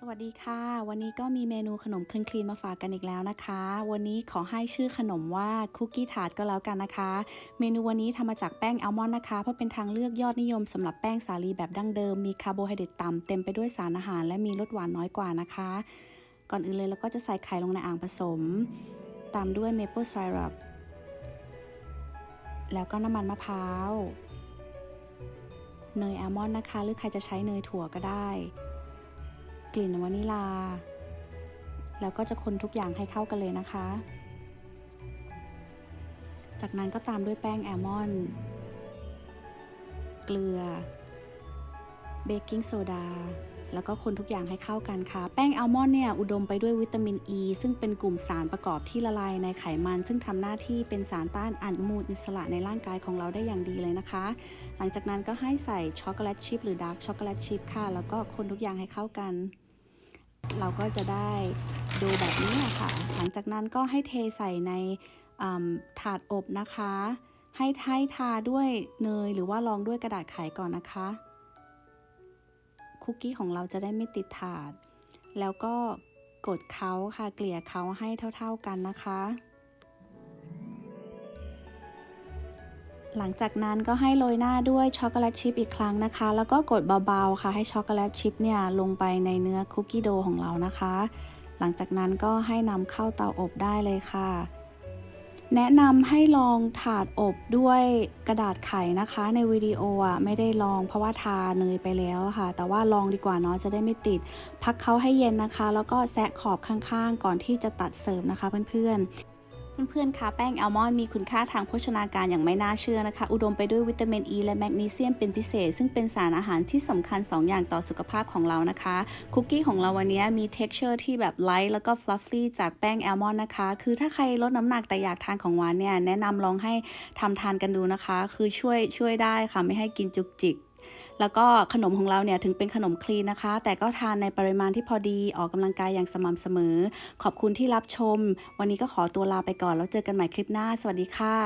สวัสดีค่ะ วันนี้ก็มีเมนูขนมคลีนคลีนมาฝากกันอีกแล้วนะคะ วันนี้ขอให้ชื่อขนมว่าคุกกี้ถาดก็แล้วกันนะคะ เมนูวันนี้ทำมาจากแป้งอัลมอนด์นะคะ เพราะเป็นทางเลือกยอดนิยมสำหรับแป้งสาลีแบบดั้งเดิม มีคาร์โบไฮเดรตต่ำเต็มไปด้วยสารอาหาร และมีรสหวานน้อยกว่านะคะ ก่อนอื่นเลยเราก็จะใส่ไข่ลงในอ่างผสม ตามด้วยเมเปิลไซรัปแล้วก็น้ำมันมะพร้าวเนยอัลมอนด์นะคะ หรือใครจะใช้เนยถั่วก็ได้ กลิ่นวานิลา แล้วก็จะคนทุกอย่างให้เข้ากันเลยนะคะ จากนั้นก็ตามด้วยแป้งแอลมอนด์เกลือ เบกกิ้งโซดา แล้วก็คนทุกอย่างให้เข้ากันค่ะ แป้งแอลมอนด์เนี่ยอุดมไปด้วยวิตามินอ e, ีซึ่งเป็นกลุ่มสารประกอบที่ละลายในไขมัน ซึ่งทำหน้าที่เป็นสารต้านอนุมูลอิสระในร่างกายของเราได้อย่างดีเลยนะคะ หลังจากนั้นก็ให้ใส่ช็อกโกแลตชิพหรือดาร์กช็อกโกแลตชิพค่ะ แล้วก็คนทุกอย่างให้เข้ากัน เราก็จะได้ดูแบบนี้ค่ะ หลังจากนั้นก็ให้เทใส่ในถาดอบนะคะ ให้ให้ทาด้วยเนยหรือว่ารองด้วยกระดาษไขก่อนนะคะ คุกกี้ของเราจะได้ไม่ติดถาด แล้วก็กดเขาค่ะเกลี่ยเขาให้เท่า ๆกันนะคะ หลังจากนั้นก็ให้โรยหน้าด้วยช็อกโกแลตชิพอีกครั้งนะคะ แล้วก็กดเบาๆค่ะ ให้ช็อกโกแลตชิพเนี่ยลงไปในเนื้อคุกกี้โดของเรานะคะ หลังจากนั้นก็ให้นำเข้าเตาอบได้เลยค่ะ แนะนำให้ลองถาดอบด้วยกระดาษไขนะคะ ในวิดีโออะไม่ได้ลองเพราะว่าทาเนยไปแล้วค่ะ แต่ว่าลองดีกว่าเนาะจะได้ไม่ติด พักเขาให้เย็นนะคะ แล้วก็แซะขอบข้างๆ ก่อนที่จะตัดเสร์ฟนะคะเพื่อนๆ เพื่อนๆคะแป้งอัลมอนด์มีคุณค่าทางโภชนาการอย่างไม่น่าเชื่อนะคะ อุดมไปด้วยวิตามินอ e ีและแมกนีเซียมเป็นพิเศษ ซึ่งเป็นสารอาหารที่สำคัญ 2 อย่างต่อสุขภาพของเรานะคะ คุกกี้ของเราวันนี้มี t e x t อร์ที่แบบไลท์แล้วก็ฟลัฟฟี่จากแป้งอัลมอนด์นะคะ คือถ้าใครลดน้ำหนักแต่อยากทานของหวานเนี่ยแนะนำลองให้ทำทานกันดูนะคะ คือช่วยช่วยได้ค่ะไม่ให้กินจุกจิก แล้วก็ขนมของเราเนี่ยถึงเป็นขนมคลีนนะคะ แต่ก็ทานในปริมาณที่พอดีออกกำลังกายอย่างสม่ำเสมอ ขอบคุณที่รับชม วันนี้ก็ขอตัวลาไปก่อนแล้วเจอกันใหม่คลิปหน้า สวัสดีค่ะ